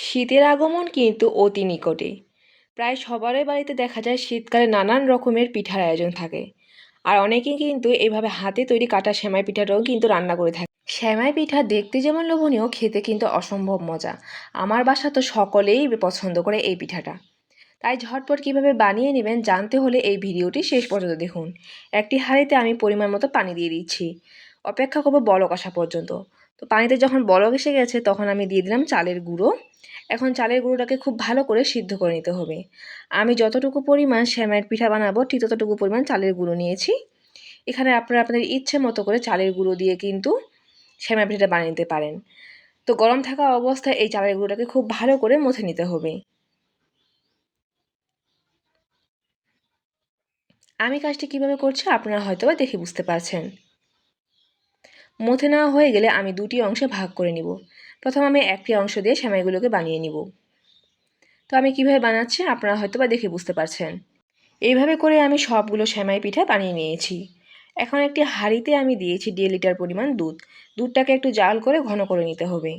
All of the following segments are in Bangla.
শীতের আগমন কিন্তু অতি নিকটে। প্রায় সবারই বাড়িতে দেখা যায় শীতকালে নানান রকমের পিঠার আয়োজন থাকে। আর অনেকেই কিন্তু এইভাবে হাতে তৈরি কাটা সেমাই পিঠাটাও কিন্তু রান্না করে থাকে। সেমাই পিঠা দেখতে যেমন লোভনীয়, খেতে কিন্তু অসম্ভব মজা। আমার বাসা তো সকলেই পছন্দ করে এই পিঠাটা। তাই ঝটপট কীভাবে বানিয়ে নেবেন জানতে হলে এই ভিডিওটি শেষ পর্যন্ত দেখুন। একটি হাঁড়িতে আমি পরিমাণ মতো পানি দিয়ে দিচ্ছি। অপেক্ষা করব বলক আসা পর্যন্ত। তো পানিতে যখন বলক এসে গেছে, তখন আমি দিয়ে দিলাম চালের গুঁড়ো। এখন চালের গুঁড়োটাকে খুব ভালো করে সিদ্ধ করে নিতে হবে। আমি যতটুকু পরিমাণ শ্যামের পিঠা বানাবো, ঠিক ততটুকু পরিমাণ চালের গুঁড়ো নিয়েছি। এখানে আপনারা আপনাদের ইচ্ছে মতো করে চালের গুঁড়ো দিয়ে কিন্তু শ্যামের পিঠাটা বানিয়ে নিতে পারেন। তো গরম থাকা অবস্থায় এই চালের গুঁড়োটাকে খুব ভালো করে মথে নিতে হবে। আমি কাজটি কীভাবে করছি আপনারা হয়তো বা দেখে বুঝতে পারছেন। মথে নেওয়া হয়ে গেলে আমি দুটি অংশে ভাগ করে নিব। প্রথম আমি একটি অংশ দিয়ে সেমাইগুলোকে বানিয়ে নিব। তো আমি কীভাবে বানাচ্ছি আপনারা হয়তো বা দেখে বুঝতে পারছেন। এইভাবে করে আমি সবগুলো সেমাই পিঠা বানিয়ে নিয়েছি। এখন একটি হাঁড়িতে আমি দিয়েছি দেড় লিটার পরিমাণ দুধ। দুধটাকে একটু জাল করে ঘন করে নিতে হবে।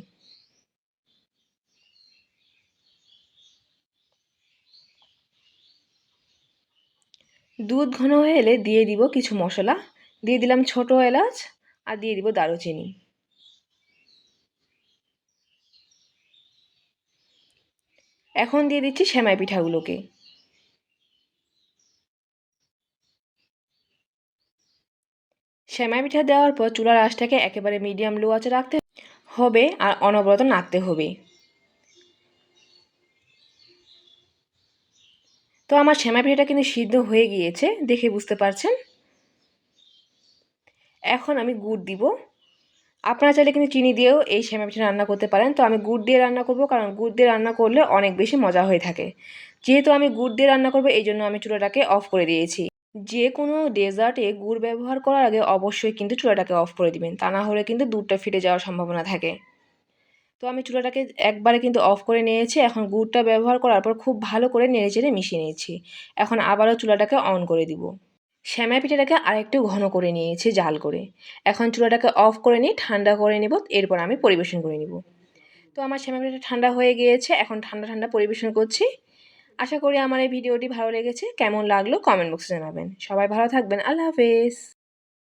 দুধ ঘন হয়ে এলে দিয়ে দিব কিছু মশলা। দিয়ে দিলাম ছোট এলাচ আর দিয়ে দিব দারুচিনি। এখন দিয়ে দিচ্ছি সেমাই পিঠাগুলোকে। সেমাই পিঠা দেওয়ার পর চুলার আঁশটাকে একেবারে মিডিয়াম লো আঁচে রাখতে হবে আর অনবরত নাড়তে হবে। তো আমার সেমাই পিঠাটা কিন্তু সিদ্ধ হয়ে গিয়েছে, দেখে বুঝতে পারছেন? এখন আমি গুড় দিব। আপনারা চাইলে কিন্তু চিনি দিয়েও এই সেমাই পিঠা রান্না করতে পারেন। তো আমি গুড় দিয়ে রান্না করব, কারণ গুড় দিয়ে রান্না করলে অনেক বেশি মজা হয়ে থাকে। যেহেতু আমি গুড় দিয়ে রান্না করব, এই জন্য আমি চুলাটাকে অফ করে দিয়েছি। যে কোনো ডেজার্টে গুড় ব্যবহার করার আগে অবশ্যই কিন্তু চুলাটাকে অফ করে দিবেন, তা না হলে কিন্তু দুধটা ফিটে যাওয়ার সম্ভাবনা থাকে। তো আমি চুলাটাকে একবারে কিন্তু অফ করে নিয়েছি। এখন গুড়টা ব্যবহার করার পর খুব ভালো করে নেড়ে চেড়ে মিশিয়ে নিয়েছি। এখন আবারও চুলাটাকে অন করে দিব। শ্যামা পিঠাটাকে আরেকটু ঘন করে নিয়েছি জাল করে। এখন চুলাটাকে অফ করে নিয়ে ঠান্ডা করে নেব, এরপর আমি পরিবেশন করে নিব। তো আমার শ্যামা পিঠাটা ঠান্ডা হয়ে গিয়েছে, এখন ঠান্ডা ঠান্ডা পরিবেশন করছি। আশা করি আমার এই ভিডিওটি ভালো লেগেছে, কেমন লাগল কমেন্ট বক্সে জানাবেন। সবাই ভালো থাকবেন, আল্লাহ হাফেজ।